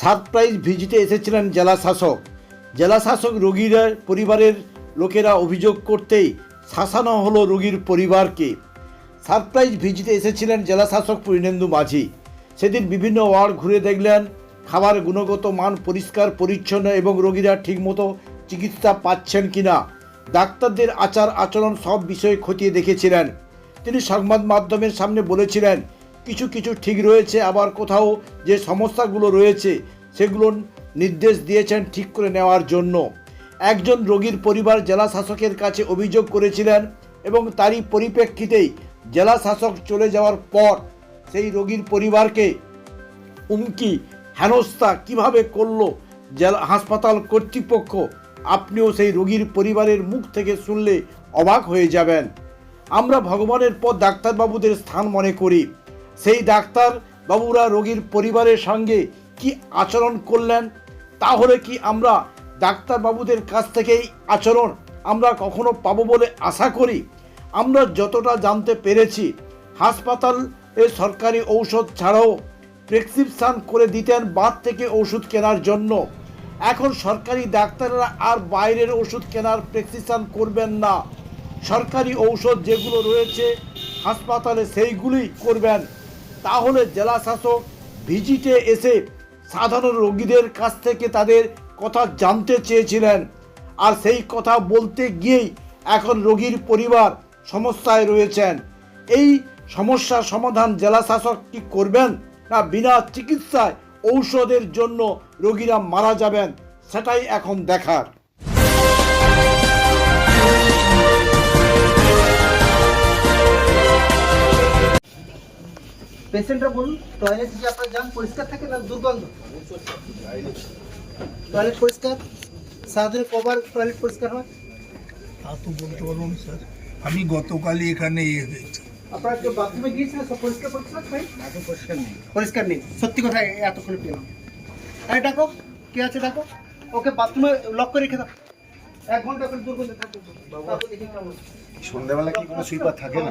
Surprise ভিজিটে এসেছিলেন জেলা শাসক জেলা শাসক রোগীরা, পরিবারের লোকেরা অভিযোগ করতেই শাসানো হলো রোগীর পরিবারকে। সারপ্রাইজ ভিজিটে এসেছিলেন জেলা শাসক পূর্ণেন্দু মাঝি। সেদিন বিভিন্ন ওয়ার্ড ঘুরে দেখলেন, খাবার গুণগত মান পরিষ্কার, পরিচ্ছন্ন এবং রোগীরা ঠিকমতো চিকিৎসা পাচ্ছেন কিনা। ডাক্তারদের আচার আচরণ সব বিষয়ে খতিয়ে দেখেছিলেন। তিনি সংবাদ মাধ্যমের সামনে বলেছিলেন কিছু কিছু ঠিক রয়েছে, আবার কোথাও যে সমস্যাগুলো রয়েছে সেগুলো নির্দেশ দিয়েছেন ঠিক করে নেওয়ার জন্য। একজন রোগীর পরিবার জেলা শাসকের কাছে অভিযোগ করেছিলেন এবং তারই পরিপ্রেক্ষিতেই জেলা শাসক চলে যাওয়ার পর সেই রোগীর পরিবারকে উমকি হেনস্থা কীভাবে করল জেলা হাসপাতাল কর্তৃপক্ষ, আপনিও সেই রোগীর পরিবারের মুখ থেকে শুনলে অবাক হয়ে যাবেন। আমরা ভগবানের পর ডাক্তারবাবুদের স্থান মনে করি। সেই ডাক্তার বাবুরা রোগীর পরিবারের সঙ্গে কি আচরণ করলেন? তাহলে কি আমরা ডাক্তারবাবুদের কাছ থেকেই আচরণ আমরা কখনো পাবো বলে আশা করি? আমরা যতটা জানতে পেরেছি, হাসপাতাল এ সরকারি ঔষধ ছাড়াও প্রেসক্রিপশন করে দিতেন বাদ থেকে ওষুধ কেনার জন্য। এখন সরকারি ডাক্তাররা আর বাইরের ওষুধ কেনার প্রেসক্রিপশন করবেন না। সরকারি ঔষধ যেগুলো রয়েছে, হাসপাতালে সেইগুলি করবেন। তাহলে জেলা শাসক ভিজিটে এসে সাধারণ রোগীদের কাছ থেকে তাদের কথা জানতে চেয়েছিলেন। আর সেই কথা বলতে গিয়েই এখন রোগীর পরিবার সমস্যায় রয়েছেন। এই সমস্যার সমাধান জেলা শাসক কি করবেন না বিনা চিকিৎসায় ঔষধের জন্য রোগীরা মারা যাবেন, সেটাই এখন দেখার। পেশেন্টরা বলুন টয়লেট যে আপনার যান পরিষ্কার থাকে না দুর্গন্ধ। টয়লেট পরিষ্কার সারাদিনে কবার টয়লেট পরিষ্কার হয়? তা তো বলতে পারব না স্যার। আমি গতকালই এখানে ইয়ে হয়েছি আপনারা কেউ বাথরুমে গিয়েছিলেন সব পরিষ্কার পরিষ্কার ভাই পরিষ্কার নেই। পরিষ্কার নেই। সত্যি কথা এতক্ষণ পেলাম। আরে ডাকো। কে আছে ডাকো? ওকে বাথরুমে লক করে রেখে দাও। এক ঘণ্টা করে দুর্গন্ধ থাকবে। কেমন সন্ধ্যাবেলা কি কোনো সুইপার থাকে না?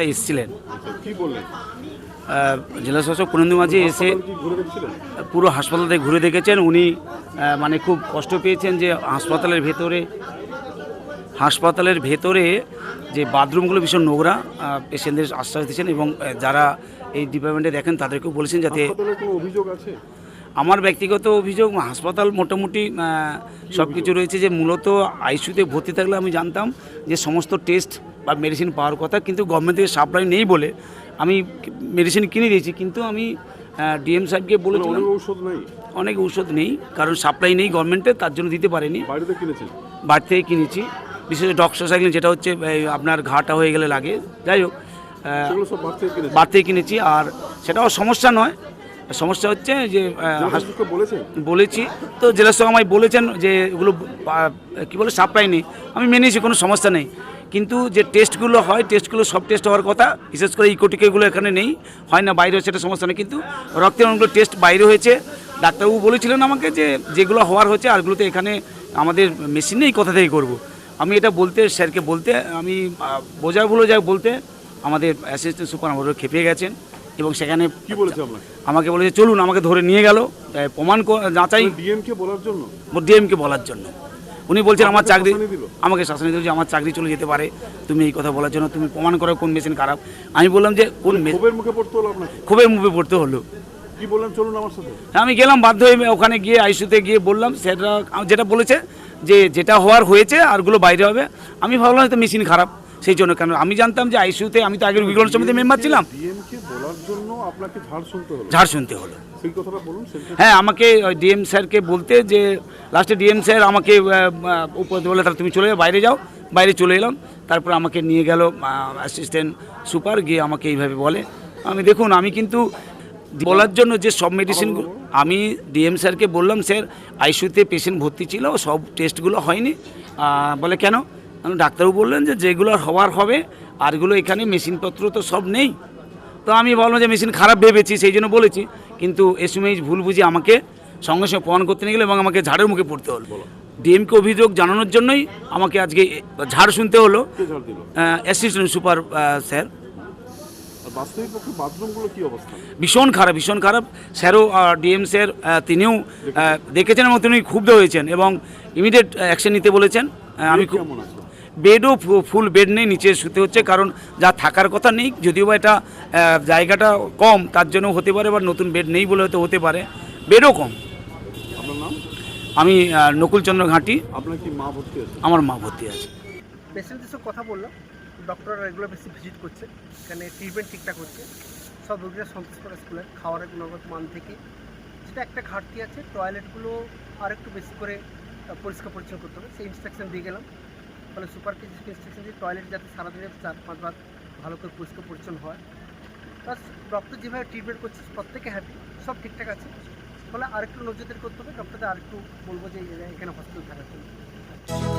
মশাই এসেছিলেন। জেলা শাসক পুরেন্দ্র মাঝি এসে পুরো হাসপাতালতে ঘুরে দেখেছেন। উনি মানে খুব কষ্ট পেয়েছেন যে হাসপাতালের ভেতরে হাসপাতালের ভেতরে যে বাথরুমগুলো ভীষণ নোংরা পেশেন্টদের আশ্বাস দিচ্ছেন এবং যারা এই ডিপার্টমেন্টে দেখেন তাদেরকেও বলেছেন যাতে আমার ব্যক্তিগত অভিযোগ হাসপাতাল মোটামুটি সব কিছু রয়েছে যে মূলত আইসিউতে ভর্তি থাকলে আমি জানতাম যে সমস্ত টেস্ট বা মেডিসিন পাওয়ার কথা কিন্তু গভর্নমেন্ট থেকে সাপ্লাই নেই বলে আমি মেডিসিন কিনে দিয়েছি কিন্তু আমি ডিএম সাহেবকে বলেছিলাম অনেক ঔষধ নেই কারণ সাপ্লাই নেই গভর্নমেন্টে তার জন্য দিতে পারেনি। বাড়িতে কিনেছেন? বাড়ি থেকে কিনেছি বিশেষ ডক্টর সাইকেল যেটা হচ্ছে আপনার ঘাটা হয়ে গেলে লাগে যাই হোক বাড়ি থেকে কিনেছি আর সেটাও সমস্যা নয় সমস্যা হচ্ছে যে বলেছি। তো জেলার সঙ্গে আমায় বলেছেন যে এগুলো কি বলে সাপ্লাই নেই আমি মেনেছি কোনো সমস্যা নেই। কিন্তু যে টেস্টগুলো হয় টেস্টগুলো সব টেস্ট হওয়ার কথা বিশেষ করে ইকোটিকেগুলো এখানে নেই। হয় না বাইরে সেটা সমস্যা নেই। কিন্তু রক্তের অনেকগুলো টেস্ট বাইরে হয়েছে। ডাক্তারবাবু বলেছিলেন আমাকে যে যেগুলো হওয়ার হচ্ছে আরগুলোতে এখানে আমাদের মেশিন নেই কোথা থেকে করব? আমি এটা বলতে স্যারকে বলতে আমি আহ, বোঝা ভুলো যাই বলতে আমাদের অ্যাসিস্ট্যান্ট সুপার আমাদের খেপে গেছেন। এবং সেখানে কি বলেছে আমাকে বলেছে চলুন আমাকে ধরে নিয়ে গেল। প্রমাণ যাচাই ডিএম কে বলার জন্য? ডিএমকে বলার জন্য। উনি বলছেন আমার চাকরি আমাকে শাসন দিল যে আমার চাকরি চলে যেতে পারে। তুমি এই কথা বলার জন্য তুমি প্রমাণ করো কোন মেশিন খারাপ। আমি বললাম যে কোন ক্ষোভের মুখে পড়তে হলো খুবই মুভে পড়তে হলো। কি বললেন? চলুন আমার সাথে। আমি গেলাম বাধ্য হয়ে ওখানে গিয়ে আইসিউতে গিয়ে বললাম সেটা যেটা বলেছে যে যেটা হওয়ার হয়েছে আরগুলো বাইরে হবে। আমি ভাবলাম হয়তো মেশিন খারাপ। সেই জন্য কেন? আমি জানতাম যে আইসিউতে আমি তো আগের বিকলন সমিতির মেম্বার ছিলাম। ডিএম বলার জন্য আপনাকে ঝাড় শুনতে হলো। হ্যাঁ আমাকে ডিএম স্যারকে বলতে যে লাস্টে ডিএম স্যার আমাকে উপর বলে তাহলে তুমি চলে যাও বাইরে যাও। বাইরে চলে এলাম। তারপর আমাকে নিয়ে গেল অ্যাসিস্ট্যান্ট সুপার গিয়ে আমাকে এইভাবে বলে। আমি দেখুন আমি কিন্তু বলার জন্য যে সব মেডিসিনগুলো আমি ডিএম স্যারকে বললাম স্যার আইসিউতে পেশেন্ট ভর্তি ছিল সব টেস্টগুলো হয়নি। বলে কেন? আমি ডাক্তারবাবু বললেন যে যেগুলো হওয়ার হবে আরগুলো এখানে মেশিনপত্র তো সব নেই। তো আমি বললাম যে মেশিন খারাপ ভেবেছি সেই জন্য বলেছি। কিন্তু এসএমএইচ ভুল বুঝি আমাকে সঙ্গে সঙ্গে প্রমাণ করতে নিয়ে গেলো এবং আমাকে ঝাড়ের মুখে পড়তে হলো। ডিএমকে অভিযোগ জানানোর জন্যই আমাকে আজকে ঝাড় শুনতে হলো। অ্যাসিস্ট্যান্ট সুপার স্যার ভীষণ খারাপ ভীষণ খারাপ। স্যারও ডিএম স্যার তিনিও দেখেছেন এবং তিনি ক্ষুব্ধ হয়েছেন এবং ইমিডিয়েট অ্যাকশন নিতে বলেছেন। আমি খুব বেডও ফুল বেড নেই নিচে শুতে হচ্ছে কারণ যা থাকার কথা নেই যদিও বা এটা জায়গাটা কম তার জন্য হতে পারে বা নতুন বেড নেই বলে হয়তো হতে পারে। বেডও কম। আপনার নাম? আমি নকুলচন্দ্র ঘাঁটি। আপনার কি মা ভর্তি আছে? আমার মা ভর্তি আছে। পেশেন্টদের কথা বললাম ডক্টররা রেগুলার বেশি ভিজিট করছে এখানে ট্রিটমেন্ট ঠিকঠাক হচ্ছে সব রোগীরা সন্তোষ করে স্কুলের খাওয়ারের গুণগত মান থেকে। যেটা একটা ঘাটতি আছে টয়লেটগুলো আর একটু বেশি করে পরিষ্কার পরিচ্ছন্ন করতে হবে সেই ইনস্ট্রাকশন দিয়ে গেলাম। ফলে সুপার কনস্টিটিউন্সি টয়লেট যাতে সারাদিনে চার পাঁচবার ভালো করে পরিষ্কার পরিচ্ছন্ন হয়। প্লাস ডক্টর যেভাবে ট্রিটমেন্ট করছে প্রত্যেকে হ্যাপি সব ঠিকঠাক আছে। ফলে আরেকটু নজরদের করতে হবে ডক্টরদের আরেকটু বলব যে এখানে হসপিটাল থাকার জন্য।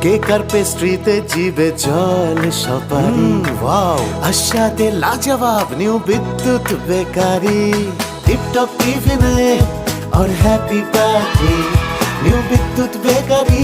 কেকার পেস্ট্রিতে জিবে জল সপারি? ওয়াও আশাতে লাজবাব নিউ বিদ্যুৎ বেকারি। টিপটপ টিফিনে or happy party new Bidyut bakery.